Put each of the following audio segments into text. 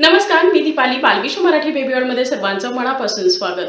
नमस्कार मी दीपाली बालविश्व मराठी बेबीवरमध्ये सर्वांचं मनापासून स्वागत.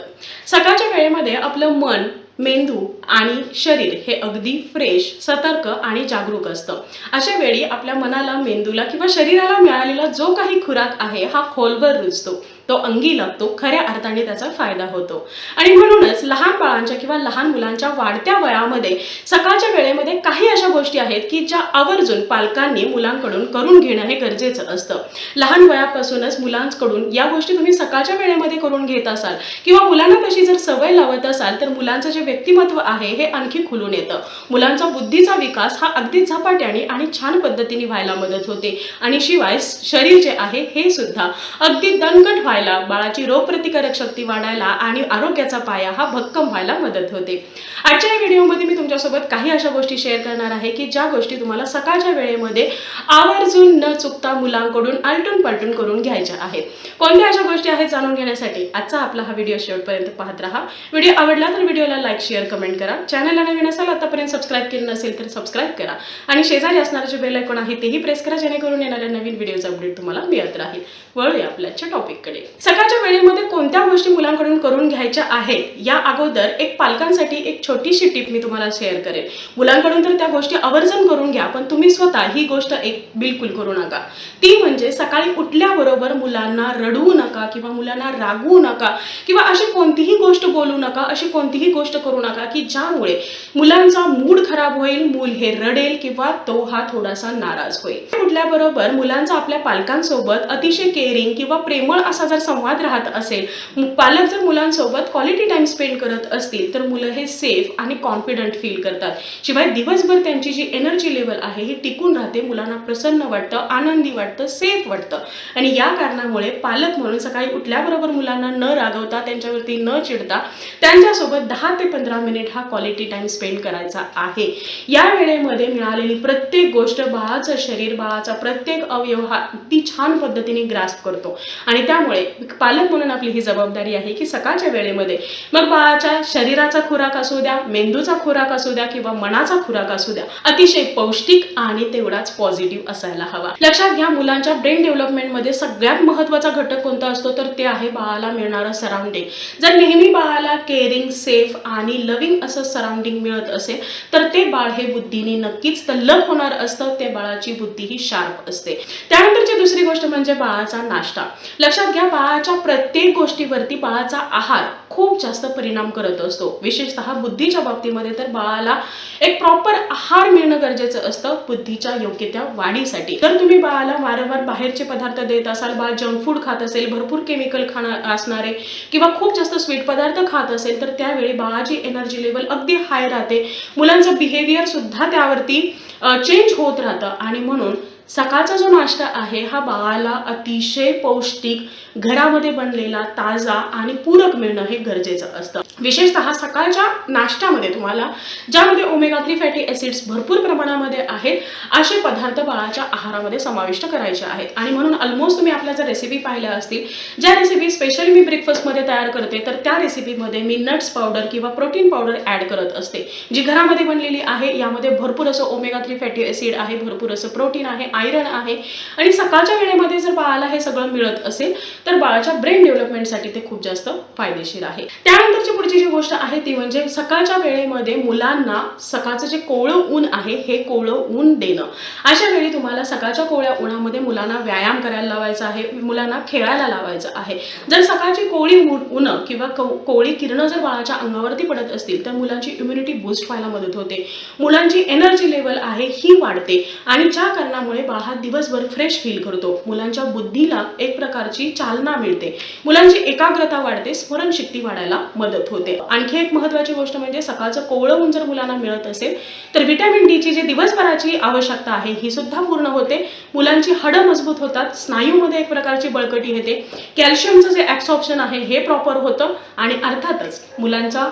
सकाळच्या वेळेमध्ये आपलं मन मेंदू आणि शरीर हे अगदी फ्रेश सतर्क आणि जागरूक असतं. अशा वेळी आपल्या मनाला मेंदूला किंवा शरीराला मिळालेला जो काही खुराक आहे हा खोलवर रुजतो. तो अंगी लागतो खऱ्या अर्थाने त्याचा फायदा होतो. आणि म्हणूनच लहान बाळांच्या किंवा लहान मुलांच्या वाढत्या वयामध्ये सकाळच्या वेळेमध्ये काही अशा गोष्टी आहेत की ज्या आवर्जून पालकांनी मुलांकडून करून घेणं हे गरजेचं असतं. लहान वयापासूनच मुलांकडून या गोष्टी तुम्ही सकाळच्या वेळेमध्ये करून घेत असाल किंवा मुलांना तशी जर सवय लावत असाल तर मुलांचं जे व्यक्तिमत्व आहे हे आणखी खुलून येतं. मुलांचा बुद्धीचा विकास हा अगदी झपाट्याने आणि छान पद्धतीने व्हायला मदत होते. आणि शिवाय शरीर जे आहे हे सुद्धा अगदी दणकट व्हायला बाळाची रोगप्रतिकारक शक्ती वाढायला आणि आरोग्याचा पाया हा भक्कम व्हायला मदत होते. आजच्या या व्हिडिओमध्ये मी तुमच्यासोबत काही अशा गोष्टी शेअर करणार आहे की ज्या गोष्टी तुम्हाला सकाळच्या वेळेमध्ये आवर्जून न चुकता मुलांकडून आलटून पलटून करून घ्यायच्या आहेत. कोणत्या अशा गोष्टी आहेत जाणून घेण्यासाठी आजचा आपला हा व्हिडिओ शेवटपर्यंत पाहत राहा. व्हिडिओ आवडला तर व्हिडिओला लाईक शेअर कमेंट करा. चॅनलला नवीन असाल आतापर्यंत सबस्क्राईब केलं नसेल तर सबस्क्राईब करा. आणि शेजारी असणारे जे बेल आयकॉन आहे तेही प्रेस करा जेणेकरून येणाऱ्या नवीन व्हिडिओचा अपडेट तुम्हाला मिळत राहील. वळूया आपल्याच्या टॉपिककडे सकाळच्या वेळेमध्ये कोणत्या गोष्टी मुलांकडून करून घ्यायच्या आहेत या अगोदर एक पालकांसाठी एक छोटीशी टिप मी तुम्हाला शेअर करेन मुलांकडून तर त्या गोष्टी आवर्जून करून घ्या पण तुम्ही स्वतः ही गोष्ट एक बिलकुल करू नका. ती म्हणजे सकाळी उठल्याबरोबर मुलांना रडवू नका किंवा मुलांना रागवू नका किंवा अशी कोणतीही गोष्ट बोलू नका अशी कोणतीही गोष्ट करू नका की ज्यामुळे मुलांचा मूड खराब होईल मूल हे रडेल किंवा तो हा थोडासा नाराज होईल. उठल्याबरोबर मुलांचा आपल्या पालकांसोबत अतिशय केअरिंग किंवा प्रेमळ असा जर संवाद राहत असेल पालक जर मुलांसोबत क्वालिटी टाइम स्पेंड करत असतील तर मुलं हे सेफ आणि कॉन्फिडंट फील करतात. शिवाय दिवसभर त्यांची जी एनर्जी लेवल आहे ही टिकून राहते मुलांना प्रसन्न वाटतं आनंदी वाटतं सेफ वाटतं. आणि या कारणामुळे पालक म्हणून सकाळी उठल्याबरोबर मुलांना न रागवता त्यांच्यावरती न चिडता त्यांच्यासोबत दहा ते पंधरा मिनिट हा क्वालिटी टाइम स्पेंड करायचा आहे. या वेळेमध्ये मिळालेली प्रत्येक गोष्ट बाळाचं शरीर बाळाचा प्रत्येक अवयव हा अगदी छान पद्धतीने ग्रास्प करतो. आणि त्यामुळे पालक म्हणून आपली ही जबाबदारी आहे की सकाळच्या वेळेमध्ये मग बाळाच्या शरीराचा खुराक असू द्या मेंदूचा खुराक असू द्या किंवा मनाचा खुराक असू द्या अतिशय पौष्टिक आणि तेवढाच पॉझिटिव्ह असायला हवा. लक्षात घ्या मुलांच्या ब्रेन डेव्हलपमेंटमध्ये सगळ्यात महत्त्वाचा घटक कोणता असतो तर ते आहे बाळाला मिळणारं सराउंडिंग. जर नेहमी बाळाला केअरिंग सेफ आणि लव्हिंग असं सराउंडिंग मिळत असेल तर ते बाळ हे बुद्धीने नक्कीच तल्लक होणार असतं ते बाळाची बुद्धी ही शार्प असते. त्यानंतरची दुसरी गोष्ट म्हणजे बाळाचा नाश्ता. लक्षात घ्या बाळाच्या प्रत्येक गोष्टीवरती बाळाचा आहार खूप जास्त परिणाम करत असतो. विशेषतः बुद्धीच्या बाबतीमध्ये तर बाळाला एक प्रॉपर आहार मिळणं गरजेचं असतं बुद्धीच्या योग्य त्या वाढीसाठी. तर तुम्ही बाळाला वारंवार बाहेरचे पदार्थ देत असाल बाळ जंक फूड खात असेल भरपूर केमिकल खाणार असणारे किंवा खूप जास्त स्वीट पदार्थ खात असेल तर त्यावेळी बाळाची एनर्जी लेवल अगदी हाय राहते. मुलांचं बिहेवियर सुद्धा त्यावरती चेंज होत राहतं. आणि म्हणून सकाळचा जो नाश्ता आहे हा बाळाला अतिशय पौष्टिक घरामध्ये बनलेला ताजा आणि पूरक मिळणं हे गरजेचं असतं. विशेषतः सकाळच्या नाश्त्यामध्ये तुम्हाला ज्यामध्ये ओमेगा थ्री फॅटी ॲसिड्स भरपूर प्रमाणामध्ये आहेत असे पदार्थ बाळाच्या आहारामध्ये समाविष्ट करायचे आहेत. आणि म्हणून ऑलमोस्ट तुम्ही आपल्या जर रेसिपी पाहिल्या असतील ज्या रेसिपी स्पेशली मी ब्रेकफास्टमध्ये तयार करते तर त्या रेसिपीमध्ये मी नट्स पावडर किंवा प्रोटीन पावडर ॲड करत असते. जी घरामध्ये बनलेली आहे यामध्ये भरपूर असं ओमेगा थ्री फॅटी ॲसिड आहे भरपूर असं प्रोटीन आहे आयरन आहे. आणि सकाळच्या वेळेमध्ये जर बाळाला हे सगळं मिळत असेल तर बाळाच्या ब्रेन डेव्हलपमेंटसाठी ते खूप जास्त फायदेशीर आहे. त्यानंतरची पुढची जी गोष्ट आहे ती म्हणजे सकाळच्या वेळेमध्ये मुलांना सकाळचं जे कोवळं ऊन आहे हे कोवळं ऊन देणं. अशा वेळी तुम्हाला सकाळच्या कोवळ्या उन्हामध्ये मुलांना व्यायाम करायला लावायचा आहे मुलांना खेळायला लावायचं आहे. जर सकाळची कोवळी ऊन किंवा कोळी कोवळी किरणं जर बाळाच्या अंगावरती पडत असतील तर मुलांची इम्युनिटी बूस्ट व्हायला मदत होते. मुलांची एनर्जी लेवल आहे ही वाढते. आणि ज्या कारणामुळे बाळ हा दिवसभर फ्रेश फील करतो. मुलांच्या बुद्धीला एक प्रकारची चालना मिळते. मुलांची एकाग्रता वाढते स्मरणशक्ती वाढायला मदत होते. आणखी एक महत्वाची गोष्ट म्हणजे सकाळचं कोवळं ऊन जर मुलांना मिळत असेल तर व्हिटॅमिन डीची जी दिवसभराची आवश्यकता आहे ही सुद्धा पूर्ण होते. मुलांची हाडं मजबूत होतात स्नायूमध्ये एक प्रकारची बळकटी येते. कॅल्शियमचं जे ॲब्सॉर्प्शन आहे हे प्रॉपर होतं. आणि अर्थातच मुलांचा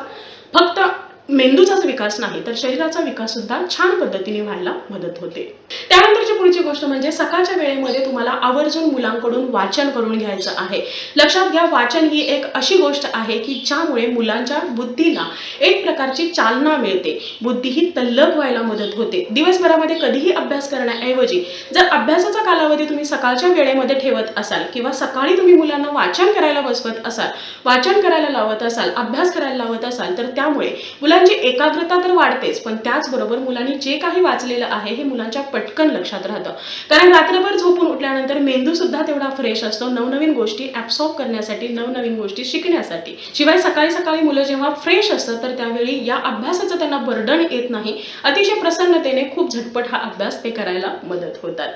फक्त मेंदूचाच विकास नाही तर शरीराचा विकास सुद्धा छान पद्धतीने व्हायला मदत होते. त्यानंतरची पुढची गोष्ट म्हणजे सकाळच्या वेळेमध्ये तुम्हाला आवर्जून मुलांकडून वाचन करून घ्यायचं आहे. लक्षात घ्या वाचन ही एक अशी गोष्ट आहे की ज्यामुळे मुलांच्या बुद्धीला एक प्रकारची चालना मिळते. बुद्धी ही तल्लक व्हायला मदत होते. दिवसभरामध्ये कधीही अभ्यास करण्याऐवजी जर अभ्यासाचा कालावधी तुम्ही सकाळच्या वेळेमध्ये ठेवत असाल किंवा सकाळी तुम्ही मुलांना वाचन करायला बसवत असाल वाचन करायला लावत असाल अभ्यास करायला लावत असाल तर त्यामुळे मुलांची एकाग्रता तर वाढतेच पण त्याचबरोबर मुलांनी जे काही वाचलेलं आहे हे मुलांच्या पटकन लक्षात राहतं. कारण रात्रभर झोपून उठल्यानंतर मेंदू सुद्धा तेवढा फ्रेश असतो नवनवीन गोष्टी ऍब्सॉर्ब करण्यासाठी नवनवीन गोष्टी शिकण्यासाठी. शिवाय सकाळी सकाळी मुलं जेव्हा फ्रेश असतात तर त्यावेळी या अभ्यासाचं त्यांना बर्डन येत नाही. अतिशय प्रसन्नतेने खूप झटपट हा अभ्यास ते करायला मदत होतात.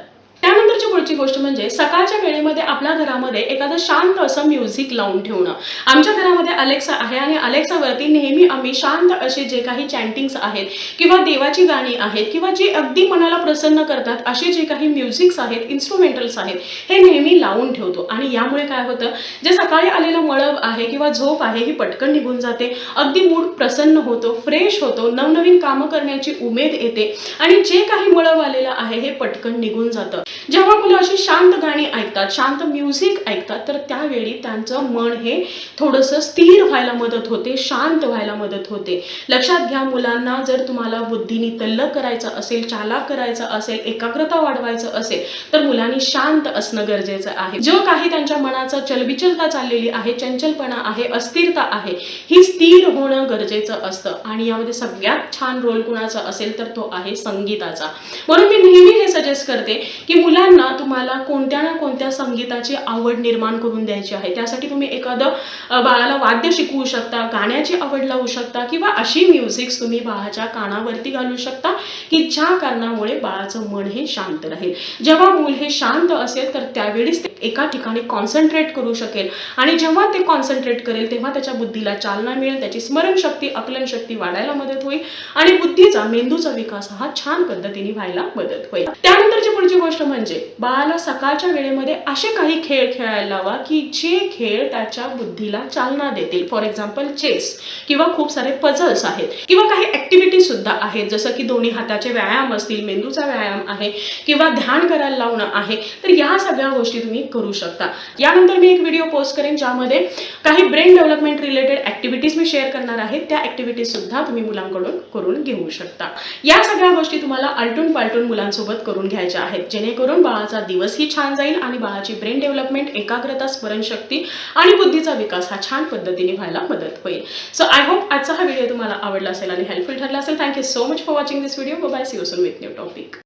त्यानंतरची पुढची गोष्ट म्हणजे सकाळच्या वेळेमध्ये आपल्या घरामध्ये एखादं शांत असं म्युझिक लावून ठेवणं. आमच्या घरामध्ये अलेक्सा आहे आणि अलेक्सावरती नेहमी आम्ही शांत असे जे काही चॅन्टिंग्स आहेत किंवा देवाची गाणी आहेत किंवा जी अगदी मनाला प्रसन्न करतात असे जे काही म्युझिक्स आहेत इन्स्ट्रुमेंटल्स आहेत हे नेहमी लावून ठेवतो. आणि यामुळे काय होतं जे सकाळी आलेलं मळब आहे किंवा झोप आहे ही पटकन निघून जाते. अगदी मूड प्रसन्न होतो फ्रेश होतो नवनवीन कामं करण्याची उमेद येते. आणि जे काही मळब आलेलं आहे हे पटकन निघून जातं. जेव्हा मुलं अशी शांत गाणी ऐकतात शांत म्युझिक ऐकतात तर त्यावेळी त्यांचं मन हे थोडंसं स्थिर व्हायला मदत होते शांत व्हायला मदत होते. लक्षात घ्या मुलांना जर तुम्हाला बुद्धीनी तल्लक करायचं असेल चालाक करायचं असेल एकाग्रता वाढवायचं असेल तर मुलांनी शांत असणं गरजेचं आहे. जो काही त्यांच्या मनाचा चलबिचलता चाललेली आहे चंचलपणा आहे अस्थिरता आहे ही स्थिर होणं गरजेचं असतं. आणि यामध्ये सगळ्यात छान रोल कुणाचा असेल तर तो आहे संगीताचा. म्हणून मी नेहमी हे सजेस्ट करते की मुलांना तुम्हाला कोणत्या ना कोणत्या संगीताची आवड निर्माण करून द्यायची आहे? त्यासाठी तुम्ही एखादं बाळाला वाद्य शिकवू शकता गाण्याची आवड लावू शकता किंवा अशी म्युझिक्स तुम्ही बाळाच्या कानावरती घालू शकता की ज्या कारणामुळे बाळाचं मन हे शांत राहील. जेव्हा मूल हे शांत असेल तर त्यावेळीच ते एका ठिकाणी कॉन्सन्ट्रेट करू शकेल. आणि जेव्हा ते कॉन्सन्ट्रेट करेल तेव्हा त्याच्या बुद्धीला चालना मिळेल त्याची स्मरणशक्ती आकलनशक्ती वाढायला मदत होईल आणि बुद्धीचा मेंदूचा विकास हा छान पद्धतीने व्हायला मदत होईल. त्यानंतरची पुढची गोष्ट म्हणजे बाळाला सकाळच्या वेळेमध्ये असे काही खेळ खेळायला लावा की जे खेळ त्याच्या बुद्धीला चालना देतील. फॉर एक्झाम्पल चेस किंवा खूप सारे पझल्स आहेत. किंवा काही ऍक्टिव्हिटी सुद्धा आहेत. जसं की दोन्ही हाताचे व्यायाम असतील मेंदूचा व्यायाम आहे किंवा ध्यान करायला लावणं आहे. तर या सगळ्या गोष्टी तुम्ही करू शकता. यानंतर मी एक व्हिडिओ पोस्ट करेन ज्यामध्ये काही ब्रेन डेव्हलपमेंट रिलेटेड ऍक्टिव्हिटीज मी शेअर करणार आहे. त्या ऍक्टिव्हिटीज सुद्धा तुम्ही मुलांकडून करून घेऊ शकता. या सगळ्या गोष्टी तुम्हाला आलटून पालटून मुलांसोबत करून घ्यायच्या आहेत. जेणेकरून बाळाचा दिवसही छान जाईल आणि बाळाची ब्रेन डेव्हलपमेंट एकाग्रता स्मरणशक्ती आणि बुद्धीचा विकास हा छान पद्धतीने व्हायला मदत होईल. सो आय होप आजचा हा व्हिडिओ तुम्हाला आवडला असेल आणि हेल्पफुल ठरला असेल. Thank you so much for watching this video bye see you soon with new topic